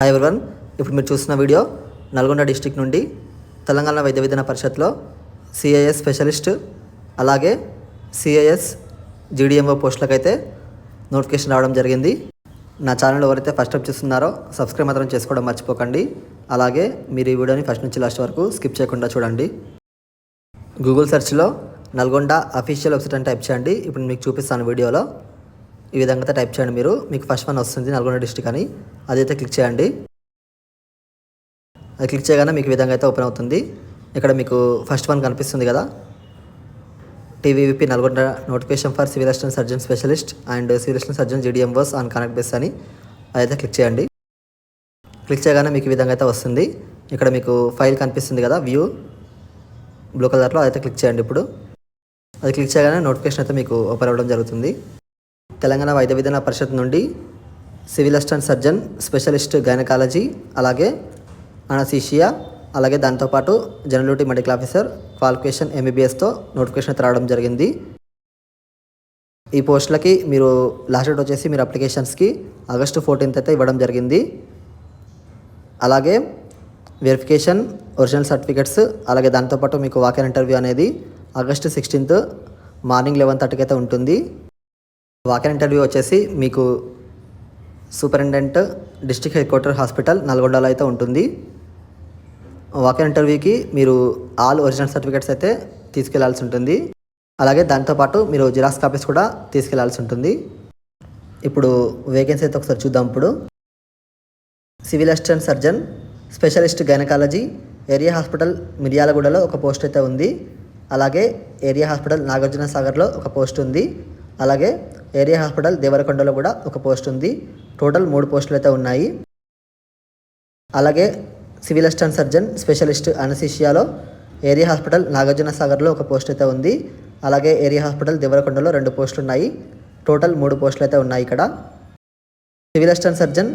Hi everyone ఇప్పుడు మీరు చూస్తున్న వీడియో నల్గొండ డిస్టిక్ నుండి తెలంగాణ వైద్య విధాన పరిషత్లో సిఐఎస్ స్పెషలిస్ట్ అలాగే సిఐఎస్ జీడిఎంఓ పోస్టులకైతే నోటిఫికేషన్ రావడం జరిగింది. నా ఛానల్ ఎవరైతే ఫస్ట్ టైం చూస్తున్నారో సబ్స్క్రైబ్ మాత్రం చేసుకోవడం మర్చిపోకండి. అలాగే మీరు ఈ వీడియోని ఫస్ట్ నుంచి లాస్ట్ వరకు స్కిప్ చేయకుండా చూడండి. గూగుల్ సెర్చ్లో నల్గొండ అఫీషియల్ వెబ్సైట్ అని టైప్ చేయండి. ఇప్పుడు మీకు చూపిస్తాను వీడియోలో. ఈ విధంగా అయితే టైప్ చేయండి మీరు. మీకు ఫస్ట్ వన్ వస్తుంది నల్గొండ డిస్టిక్ అని. అదైతే క్లిక్ చేయండి. అది క్లిక్ చేయగానే మీకు విధంగా అయితే ఓపెన్ అవుతుంది. ఇక్కడ మీకు ఫస్ట్ వన్ కనిపిస్తుంది కదా. TVVP Nalgonda notification for civil assistant surgeon specialist and civil assistant surgeon GDMOs and connect బెస్ అని. అదైతే క్లిక్ చేయండి. క్లిక్ చేయగానే మీకు ఈ విధంగా అయితే వస్తుంది. ఇక్కడ మీకు ఫైల్ కనిపిస్తుంది కదా వ్యూ బ్లూ కలర్లో అదైతే క్లిక్ చేయండి ఇప్పుడు. అది క్లిక్ చేయగానే నోటిఫికేషన్ అయితే మీకు ఓపెన్ అవ్వడం జరుగుతుంది. తెలంగాణ వైద్య విధాన పరిషత్ నుండి civil assistant surgeon specialist gynaecology అలాగే అనసీషియా అలాగే దాంతోపాటు general duty medical officer qualification ఎంబీబీఎస్తో notification అయితే రావడం జరిగింది. ఈ పోస్టులకి మీరు లాస్ట్ డేట్ వచ్చేసి మీరు అప్లికేషన్స్కి ఆగస్టు ఫోర్టీన్త్ అయితే ఇవ్వడం జరిగింది. అలాగే వెరిఫికేషన్ ఒరిజినల్ సర్టిఫికెట్స్ అలాగే దాంతోపాటు మీకు వాకెన్ ఇంటర్వ్యూ అనేది ఆగస్టు సిక్స్టీన్త్ మార్నింగ్ లెవెన్ థర్టీకి అయితే ఉంటుంది. వాకర్ ఇంటర్వ్యూ వచ్చేసి మీకు superintendent district head quarter hospital నల్గొండలో అయితే ఉంటుంది. వాకెన్ ఇంటర్వ్యూకి మీరు ఆల్ ఒరిజినల్ సర్టిఫికేట్స్ అయితే తీసుకెళ్ళాల్సి ఉంటుంది. అలాగే దాంతోపాటు మీరు జిరాక్స్ కాపీస్ కూడా తీసుకెళ్ళాల్సి ఉంటుంది. ఇప్పుడు వేకెన్సీ అయితే ఒకసారి చూద్దాం ఇప్పుడు. Civil assistant surgeon specialist gynaecology area hospital మిర్యాలగూడలో ఒక పోస్ట్ అయితే ఉంది. అలాగే ఏరియా హాస్పిటల్ నాగార్జున సాగర్లో ఒక పోస్ట్ ఉంది. అలాగే ఏరియా హాస్పిటల్ దేవరకొండలో కూడా ఒక పోస్ట్ ఉంది. టోటల్ మూడు పోస్టులు అయితే ఉన్నాయి. అలాగే సివిల్ అసిస్టెంట్ సర్జన్ స్పెషలిస్ట్ అనసిషియాలో ఏరియా హాస్పిటల్ నాగార్జున సాగర్లో ఒక పోస్ట్ అయితే ఉంది. అలాగే ఏరియా హాస్పిటల్ దేవరకొండలో రెండు పోస్టులు ఉన్నాయి. టోటల్ మూడు పోస్టులు అయితే ఉన్నాయి ఇక్కడ. Civil assistant surgeon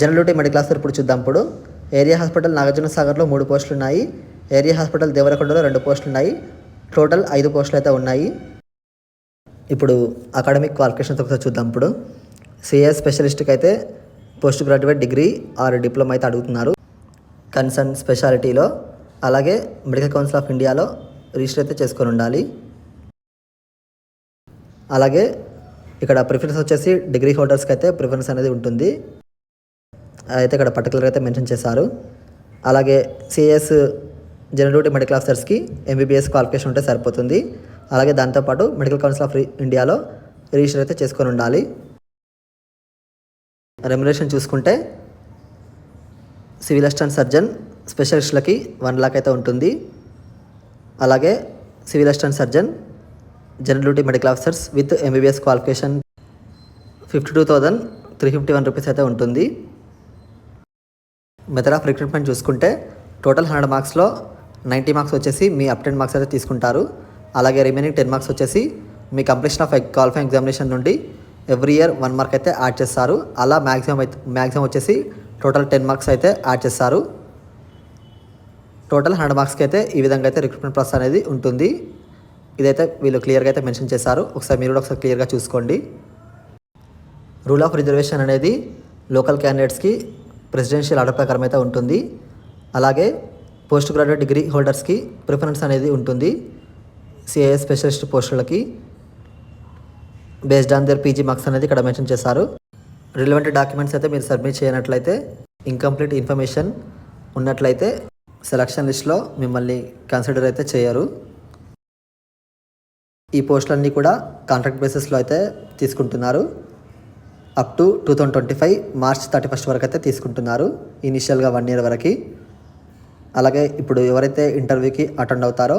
general duty medical officer ఇప్పుడు చూద్దాం ఇప్పుడు. ఏరియా హాస్పిటల్ నాగార్జున సాగర్లో మూడు పోస్టులు ఉన్నాయి. ఏరియా హాస్పిటల్ దేవరకొండలో రెండు పోస్టులు ఉన్నాయి. టోటల్ ఐదు పోస్టులు అయితే ఉన్నాయి. ఇప్పుడు అకాడమిక్ క్వాలిఫికేషన్స్ ఒకసారి చూద్దాం ఇప్పుడు. సిఎస్ స్పెషలిస్ట్కి అయితే post graduate degree or diploma అయితే అడుగుతున్నారు. కన్సర్న్ స్పెషాలిటీలో అలాగే మెడికల్ కౌన్సిల్ ఆఫ్ ఇండియాలో రిజిస్టర్ అయితే చేసుకొని ఉండాలి. అలాగే ఇక్కడ ప్రిఫరెన్స్ వచ్చేసి డిగ్రీ హోల్డర్స్కి అయితే ప్రిఫరెన్స్ అనేది ఉంటుంది. అయితే ఇక్కడ పర్టికులర్గా అయితే మెన్షన్ చేశారు. అలాగే సిఎస్ జనరల్ డ్యూటీ మెడికల్ ఆఫీసర్స్కి ఎంబీబీఎస్ క్వాలిఫికేషన్ ఉంటే సరిపోతుంది. అలాగే దాంతోపాటు మెడికల్ కౌన్సిల్ ఆఫ్ ఇండియాలో రిజిస్టర్ అయితే చేసుకొని ఉండాలి. రెమ్యులేషన్ చూసుకుంటే సివిల్ అసిస్టెంట్ సర్జన్ స్పెషలిస్టులకి వన్ లాక్ అయితే ఉంటుంది. అలాగే civil assistant surgeon general duty medical officers with MBBS qualification fifty two thousand three fifty one rupees అయితే ఉంటుంది. మెథడ్ ఆఫ్ రిక్రూట్మెంట్ చూసుకుంటే టోటల్ హండ్రెడ్ మార్క్స్లో నైంటీ మార్క్స్ వచ్చేసి మీ అప్టెంట్ మార్క్స్ అయితే తీసుకుంటారు. అలాగే రిమైనింగ్ టెన్ మార్క్స్ వచ్చేసి మీ కంప్లీషన్ ఆఫ్ క్వాలిఫైయింగ్ ఎగ్జామినేషన్ నుండి ఎవ్రీ ఇయర్ వన్ మార్క్ అయితే యాడ్ చేస్తారు. అలా మ్యాక్సిమం అయితే మ్యాక్సిమం వచ్చేసి టోటల్ టెన్ మార్క్స్ అయితే యాడ్ చేస్తారు. టోటల్ హండ్రెడ్ మార్క్స్కి అయితే ఈ విధంగా అయితే రిక్రూట్మెంట్ ప్రాసెస్ అనేది ఉంటుంది. ఇదైతే వీళ్ళు క్లియర్గా అయితే మెన్షన్ చేశారు. ఒకసారి మీరు కూడా ఒకసారి క్లియర్గా చూసుకోండి. రూల్ ఆఫ్ రిజర్వేషన్ అనేది లోకల్ క్యాండిడేట్స్కి ప్రెసిడెన్షియల్ ఆర్డర్ ప్రకారం అయితే ఉంటుంది. అలాగే పోస్ట్ గ్రాడ్యుయేట్ డిగ్రీ హోల్డర్స్కి ప్రిఫరెన్స్ అనేది ఉంటుంది. సిఐఎస్ స్పెషలిస్ట్ పోస్టులకి based on their PG marks అనేది ఇక్కడ మెన్షన్ చేశారు. రిలవెంట్ డాక్యుమెంట్స్ అయితే మీరు సబ్మిట్ చేయనట్లయితే ఇన్కంప్లీట్ ఇన్ఫర్మేషన్ ఉన్నట్లయితే సెలక్షన్ లిస్ట్లో మిమ్మల్ని కన్సిడర్ అయితే చేయరు. ఈ పోస్టులన్నీ కూడా కాంట్రాక్ట్ బేసిస్లో అయితే తీసుకుంటున్నారు. Up to two thousand twenty five March thirty first వరకు అయితే తీసుకుంటున్నారు ఇనిషియల్గా వన్ ఇయర్ వరకు. అలాగే ఇప్పుడు ఎవరైతే ఇంటర్వ్యూకి అటెండ్ అవుతారో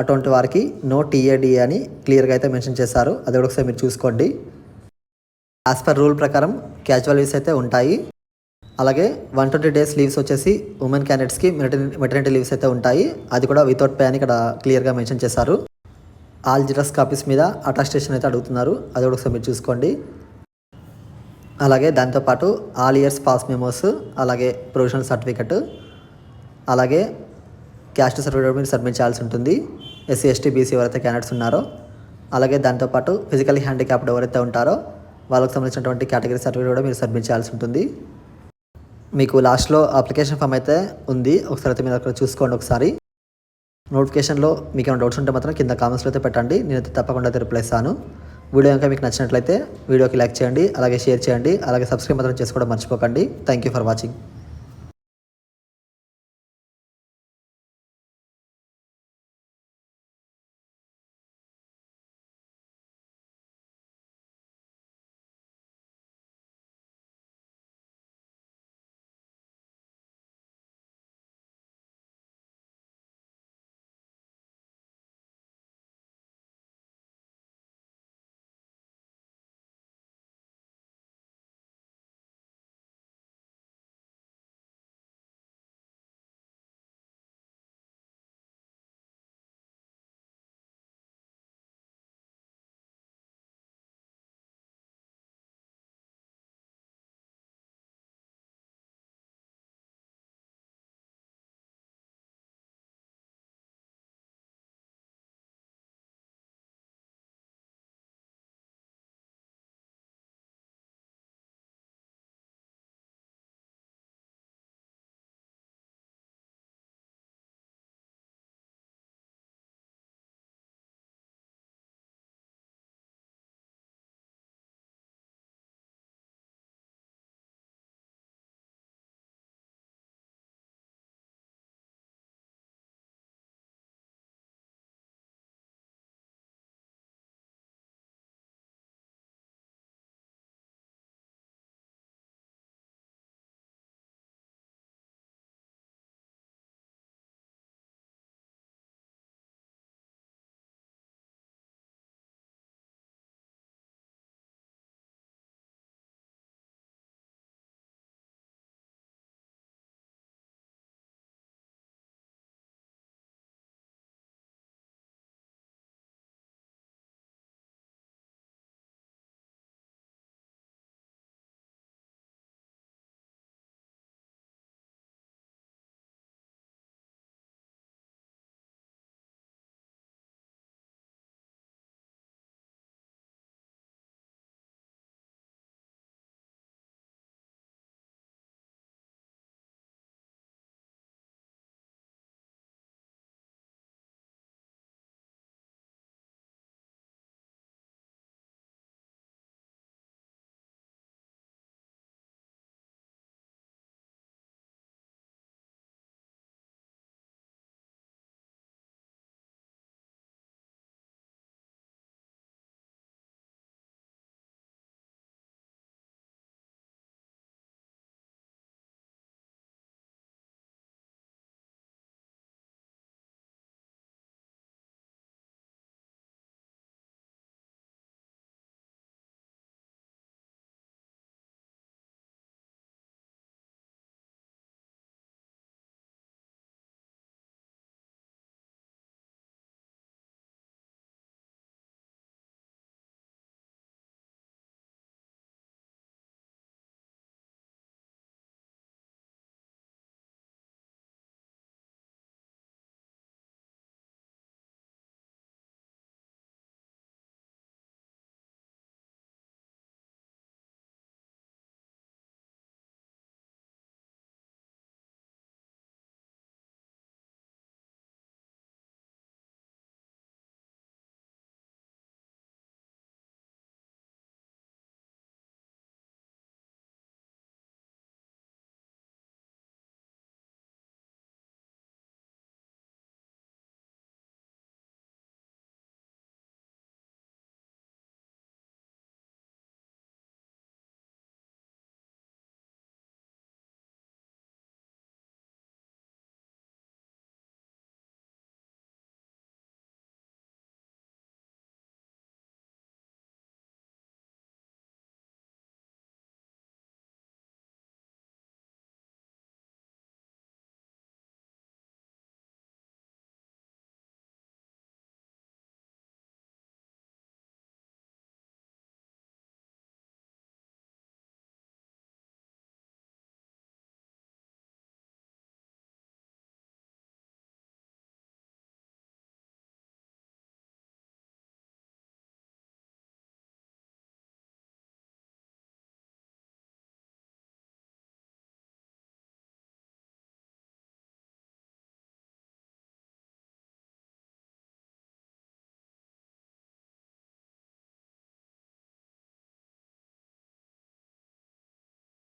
అటువంటి వారికి నో టీఏడి అని క్లియర్గా అయితే మెన్షన్ చేశారు. అది కూడా ఒకసారి మీరు చూసుకోండి. యాజ్ పర్ రూల్ ప్రకారం క్యాజువల్ లీవ్స్ అయితే ఉంటాయి. అలాగే వన్ ట్వంటీ డేస్ లీవ్స్ వచ్చేసి ఉమెన్ క్యాండిడేట్స్కి మెటర్నిటీ మెటర్నిటీ లీవ్స్ అయితే ఉంటాయి. అది కూడా వితౌట్ పే అని ఇక్కడ క్లియర్గా మెన్షన్ చేశారు. ఆల్ జిరాక్స్ కాపీస్ మీద అటాస్టేషన్ అయితే అడుగుతున్నారు. అది కూడా ఒకసారి మీరు చూసుకోండి. అలాగే దాంతోపాటు ఆల్ ఇయర్స్ పాస్ మెమోస్ అలాగే ప్రొవిజనల్ సర్టిఫికెట్ అలాగే క్యాస్ట్ సర్టిఫికేట్ మీరు సబ్మిట్ చేయాల్సి ఉంటుంది. ఎస్సీ ఎస్టీ బీసీ ఎవరైతే క్యాండిడేట్స్ ఉన్నారో అలాగే దాంతోపాటు ఫిజికల్ హ్యాండిక్యాప్డ్ ఎవరైతే ఉంటారో వాళ్ళకి సంబంధించినటువంటి కేటగిరీ సర్టిఫికేట్ కూడా మీరు సబ్మిట్ చేయాల్సి ఉంటుంది. మీకు లాస్ట్లో అప్లికేషన్ ఫామ్ అయితే ఉంది. ఒకసారి అయితే మీరు అక్కడ చూసుకోండి ఒకసారి. నోటిఫికేషన్లో మీకు ఏమైనా డౌట్స్ ఉంటే మాత్రం కింద కామెంట్స్లో అయితే పెట్టండి. నేనైతే తప్పకుండా అయితే రిప్లై ఇస్తాను. వీడియో కనుక మీకు నచ్చినట్లయితే వీడియోకి లైక్ చేయండి అలాగే షేర్ చేయండి అలాగే సబ్స్క్రైబ్ మాత్రం చేసుకోవడం మర్చిపోకండి. Thank you for watching